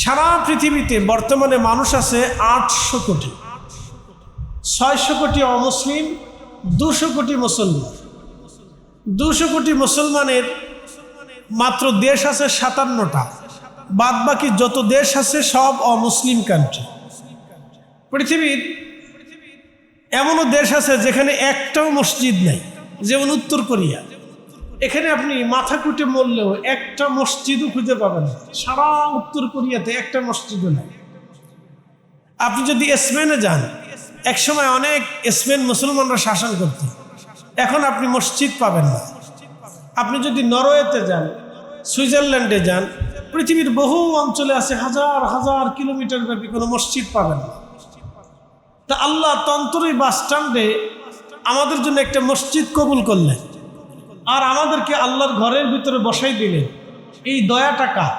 সারা পৃথিবীতে বর্তমানে মানুষ আছে আটশো কোটি। ছয়শো কোটি অমুসলিম, দুশো কোটি মুসলমান। দুশো কোটি মুসলমানের মাত্র দেশ আছে সাতান্নটা। বাদ বাকি যত দেশ আছে সব অমুসলিম কান্ট্রি পৃথিবীর এমনও দেশ আছে যেখানে একটাও মসজিদ নেই, যেমন উত্তর কোরিয়া। এখানে আপনি মাথা কুটে মরলেও একটা মসজিদও খুঁজে পাবেন সারা উত্তর কোরিয়াতে একটা মসজিদও নেই। আপনি যদি স্পেনে যান, একসময় অনেক স্পেন মুসলমানরা শাসন করত। এখন আপনি মসজিদ পাবেন না। আপনি যদি নরওয়েতে যান, সুইজারল্যান্ডে যান, পৃথিবীর বহু অঞ্চলে আছে হাজার হাজার কিলোমিটার ব্যাপী কোনো মসজিদ পাবেন না। তা আল্লাহ তন্ত্রই বাস স্ট্যান্ডে আমাদের জন্য একটা মসজিদ কবুল করলেন। আর আমাদেরকে আল্লাহর ঘরের ভিতরে বসাই দিলেন। এই দয়াটা কার?